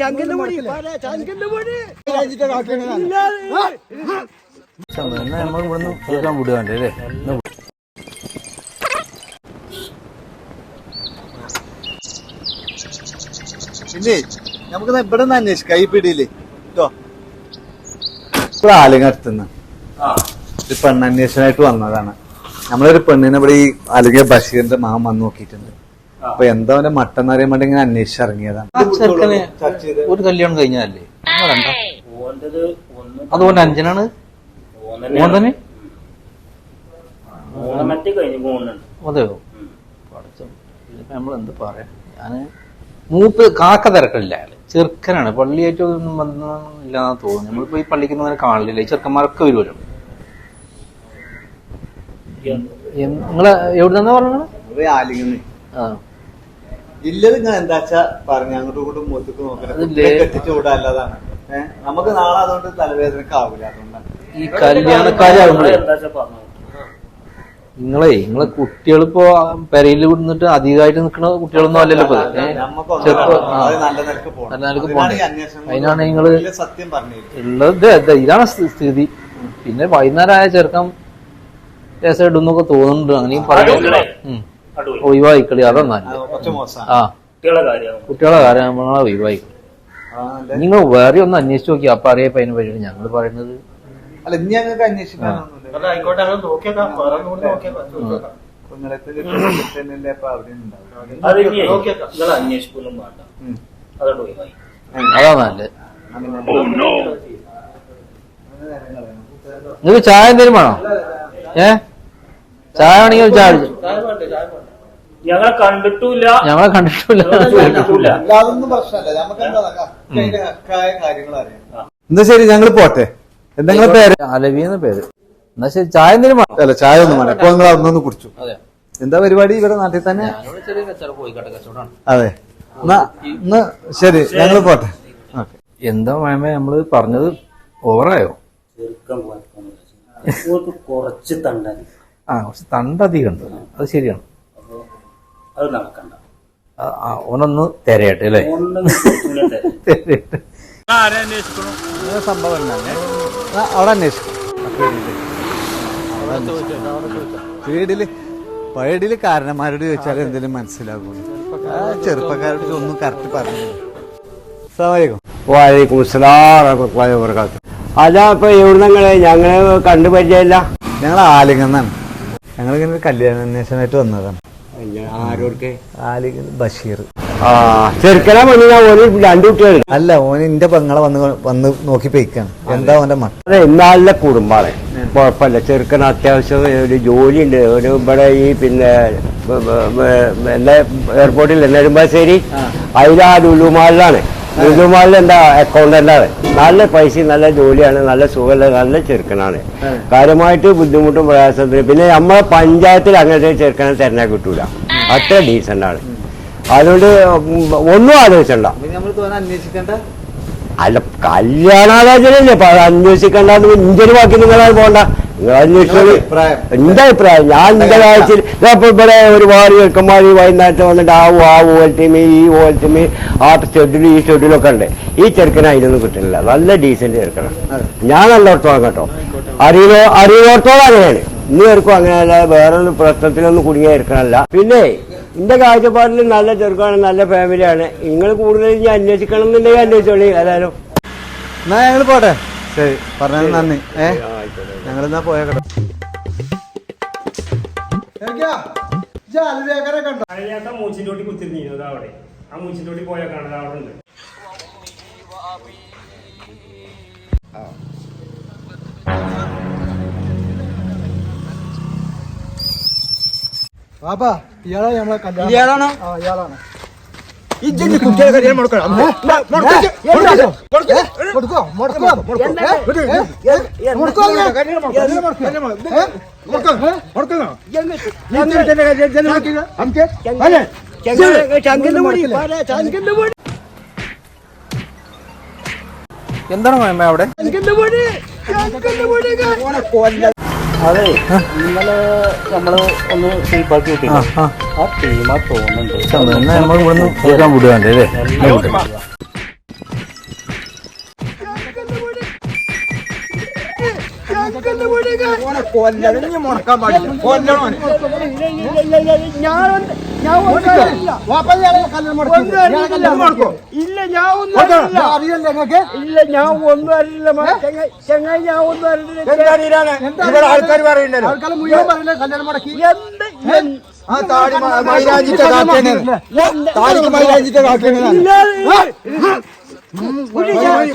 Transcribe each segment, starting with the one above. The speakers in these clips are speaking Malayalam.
ചങ്കിന്റെ പൊടി ചങ്കിന്റെ പൊടി നമ്മൾ ഇവിടുന്ന് കേൾക്കാൻ വിടുകയല്ലേ അല്ലേ? എന്നാ വിട്. പിന്നെ നമുക്ക് ഇവിടെ നിന്ന് അന്വേഷിക്കാം? ഈ പിടിയിൽ. കേട്ടോ ഇവിടെ ആലുങ്ങ അടുത്തുനിന്ന്. ഒരു പെണ്ണന്വേഷണമായിട്ട് വന്നതാണ്. നമ്മളൊരു പെണ്ണിനെ ഇവിടെ ഈ ആലുങ്ങ ബഷീറിന്റെ മാം വന്ന് നോക്കിയിട്ടുണ്ട്. അപ്പൊ എന്താ അവന്റെ മട്ടെന്ന് അറിയാൻ വേണ്ടി ഇങ്ങനെ അന്വേഷിച്ചിറങ്ങിയതാണ് ആ ചെറുക്കന് ഒരു കല്യാണം കഴിഞ്ഞതല്ലേ? ഒന്നോ രണ്ടോ? ഒന്ന് അതുകൊണ്ട് അഞ്ചനാണ്? ഓൻ തന്നെ അതെയോ? നമ്മളെന്ത് പറയാം നമ്മൾ എന്ത് പറയാ? ഞാൻ മൂപ്പ് കാക്ക തിരക്കില്ല അയാൾ. ചെറുക്കനാണ്. പള്ളിയായിട്ടൊന്നും ഒന്നും ഇല്ലാന്ന് തോന്നുന്നു. നമ്മളിപ്പോ ഈ പള്ളിക്ക് അങ്ങനെ കാണില്ല. ഈ ചെറുക്കന്മാരൊക്കെ വരുമല്ലോ. എം- നിങ്ങൾ എവിടുന്നാ പറഞ്ഞത്? ആ. ഇല്ലത് ഞാൻ എന്താച്ചാ പറഞ്ഞു അങ്ങോട്ടും ഇങ്ങോട്ടും മൂത്തക്ക് നോക്കണം? കെട്ടിച്ചു വിടാനുള്ളതാണ്. ഏഹ് നമുക്ക് നാളെ അതുകൊണ്ട് തലവേദനക്ക് ആവില്ല അതുകൊണ്ടാണ് ഈ പറഞ്ഞു നിങ്ങളെ നിങ്ങളെ കുട്ടികളിപ്പോ പെരയിൽ നിന്നിട്ട് അധികമായിട്ട് നിൽക്കുന്ന കുട്ടികളൊന്നും അല്ലല്ലോ ഇപ്പൊ നല്ല നിലയ്ക്ക് പോകണം അതിനാണ് നിങ്ങൾ സത്യം ഉള്ളത് ഇതാണ് സ്ഥിതി. പിന്നെ വൈകുന്നേരം ആയ ചെറുക്കം രസം ഇടുന്നൊക്കെ തോന്നുന്നുണ്ട്. അങ്ങനെയും അടിപൊളി. ഒഴിവായിക്കളി കുറച്ച് മോശമാണ്. ആ. കുട്ടികളെ കാര്യം നമ്മളെ ഒഴിവായിക്കളി നിങ്ങൾ വേറെ ഒന്ന് അന്വേഷിച്ച് നോക്കി. അപ്പൊ അറിയപ്പോ അതിന് വഴി ഞങ്ങൾ പറയുന്നത്. അല്ല ഇനി ഞങ്ങൾക്ക് അത്. അതാ നല്ലത്. നിങ്ങൾക്ക് ചായ എന്തേലും വേണോ? ഏ? ചായ വേണമെങ്കിൽ ചായ? ഞങ്ങളെ കണ്ടിട്ടില്ല. ഞങ്ങളെ കണ്ടിട്ടില്ല. അതൊന്നും പ്രശ്നമല്ല. നമുക്ക് എന്താ അതിന്റെ ഹക്കായ കാര്യങ്ങൾ അറിയാം. എന്നാ ശരി ഞങ്ങൾ പോട്ടെ. എന്തെങ്കിലും പേര്? അലവിയെന്ന പേര്. എന്നാ ശരി ചായ എന്തെങ്കിലും വേണോ? അല്ല ചായ ഒന്നും വേണം ഇപ്പൊ നിങ്ങൾ അന്നൊന്ന് കുടിച്ചു. അതെ. എന്താ പരിപാടി ഇവിടെ നാട്ടിൽ തന്നെ? അതെ. എന്നാ എന്നാ ശരി ഞങ്ങൾ പോട്ടെ. എന്താ മേമ നമ്മൾ പറഞ്ഞത് ഓവറായോ ചെറുക്കം കുറച്ച് തണ്ടാൻ ആ കുറച്ച് തണ്ട് അധികം ഉണ്ട് അത് ശരിയാണ്. അത് നടക്കണ്ട. ഓനൊന്ന് തിരയട്ടെ അല്ലേ? തിരയട്ടെ. സംഭവം അവിടെ അന്വേഷിക്കും. വീടിൽ വീടിൽ കാരണന്മാരോട് ചോദിച്ചാൽ എന്തെങ്കിലും മനസ്സിലാകും. ആ ചെറുപ്പക്കാരോട് ഒന്നും കറക്റ്റ് പറഞ്ഞു വാലേക്കും അതാ ഇപ്പൊ എവിടുന്നങ്ങളെ ഞങ്ങളെ കണ്ടു പരിചയമില്ല? ഞങ്ങൾ ആലിംഗന്നാണ് ഞങ്ങളിങ്ങനെ ഒരു കല്യാണ അന്വേഷണമായിട്ട് വന്നതാണ്. ആലി ബഷീർ. ആ ചെറുക്കനെ ഒരു രണ്ട് കുട്ടികൾ അല്ല ഓൻ എന്റെ പെങ്ങളെ വന്ന് വന്ന് നോക്കി പോയിക്കാണ്. എന്താ ഓന്റെ അതെ നല്ല കുടുംബാണ്. കുഴപ്പമില്ല. ചെറുക്കന് അത്യാവശ്യം ഒരു ജോലി ഉണ്ട് ഒരു ഇവിടെ ഈ പിന്നെ ബ- ബ- ബ- എല്ലാ എയർപോർട്ടിൽ നെടുമ്പാശ്ശേരി അതിലാ ലുലുമാളിലാണ് ലുലുമാളിൽ എന്താ അക്കൗണ്ടന്റാണ് നല്ല പൈസ നല്ല ജോലിയാണ് നല്ല സുഖമുള്ള നല്ല ചെറുക്കനാണ്. കാര്യമായിട്ട് ബുദ്ധിമുട്ടും പ്രയാസത്തിന് പിന്നെ നമ്മളെ പഞ്ചായത്തിൽ അങ്ങനത്തെ ചെറുക്കനെ തിരഞ്ഞാൽ കിട്ടൂല. അത്ര ഡീസെന്റ് ആണ്. അതുകൊണ്ട് ഒന്നും ആലോചിച്ചണ്ട. അല്ല കല്യാണാലോചനയല്ലേ? അന്വേഷിക്കണ്ടെന്ന് ഇഞ്ചൊരു ബാക്കി നിങ്ങൾ അഭിപ്രായം. എന്റെ അഭിപ്രായം. ഞാൻ എന്റെ കാര്യത്തിൽ ഇപ്പൊ ഇവിടെ ഒരുപാട് ചെറുക്കന്മാർ വൈകുന്നേരത്ത് വന്നിട്ട് ആ ആ ഓൽറ്റിമി ഈ ഓൽറ്റിമി ആ ഷെഡ്യൂൾ ഈ ഷെഡ്യൂളൊക്കെ ഉണ്ട്. ഈ ചെറുക്കന് അതിലൊന്നും കിട്ടുന്നില്ല. നല്ല ഡീസന്റ് ചെറുക്കണം ഞാൻ നല്ലോടത്തോളം കേട്ടോ. അറിയോ അറിയോടത്തോളം അങ്ങനെയാണ്. ഇന്ന് ചെറുക്കും അങ്ങനെയല്ല വേറൊരു പ്രശ്നത്തിലൊന്നും കുടുങ്ങിയ ചെറുക്കണല്ല പിന്നെ എന്റെ കാഴ്ചപ്പാടിൽ നല്ല ചെറുക്കാണ് നല്ല ഫാമിലിയാണ്. നിങ്ങൾ കൂടുതൽ ഇനി അന്വേഷിക്കണം എന്നുണ്ടെങ്കിൽ അന്വേഷിച്ചോളി എല്ലാവരും എന്നാ ഞങ്ങൾ പോട്ടെ. ശരി പറഞ്ഞത് നന്ദി. ഏ? ഞങ്ങളിന്നാ എന്നാ പോയാ ആ മൂച്ചിന്റെ കുത്തിരുന്നിരുന്നത് അവിടെ. ആ മൂച്ചിന്റെ പോയാൽ കാണാൻ അവിടെ ഉണ്ട്. ബാബാ ഇയാളാ നമ്മളെ കല്യാണം. ഇയാളാണോ? ആ ഇയാളാണ്. ഇജ്ജിന്റെ കുട്ടികളെ കല്യാണം മുടക്കണം എന്താണ് അവിടെ? പൊടി അതെ. ഇന്നലെ നമ്മൾ ഒന്ന് ഫീഡ്ബാക്ക് കിട്ടി ആ ടീമാ തോന്നുന്നുണ്ട്. നമ്മൾ ഇവിടുന്ന് കേൾക്കാൻ വിടുകയല്ലേ കൊല്ലണം. മുടക്കാൻ പാടില്ല. ഞാൻ. ഇല്ല ഞാൻ ഒന്നും അറിയില്ല. ഇല്ല ഞാൻ ഒന്നും അറിയില്ല ചെങ്ങായി ഞാൻ ഒന്നും അറിയില്ല. ആൾക്കാർ പറയണ്ടല്ലോ ആൾക്കാരെ മുഴുവൻ പറയില്ല കല്യാണം മുടക്കി എന്ത്? എന്ത്? ആ താടി മൈരാജിന്റെ കാക്കയാണ്. താടിക്ക് മൈലാഞ്ചിന്റെ കാക്കയാണ്.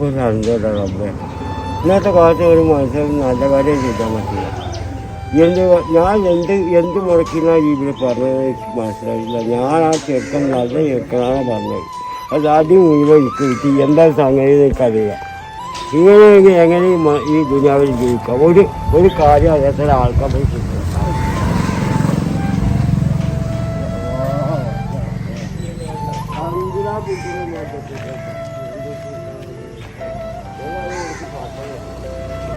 ഒരു സന്തോഷം റബ്ബേ ഇന്നത്തെ കാലത്ത് ഒരു മനുഷ്യൻ നല്ല കാര്യം ചെയ്താൽ മതി. എന്ത് ഞാൻ എന്ത് എന്ത് മുടക്കുന്ന രീതിയിൽ പറഞ്ഞത് എനിക്ക് മനസ്സിലായില്ല. ഞാൻ ആ ചെറുക്കൻ നല്ല ചെറുക്കനാണ് പറഞ്ഞത്. അത് ആദ്യം മുഴുവൻ കിട്ടി. എന്താ സംഗതി എനിക്കറിയാം ഇങ്ങനെ എങ്ങനെ ഈ ദുനിയാവിൽ ജീവിക്കാം? ഒരു ഒരു കാര്യം അറിയാത്ത ആൾക്കാർ Спасибо.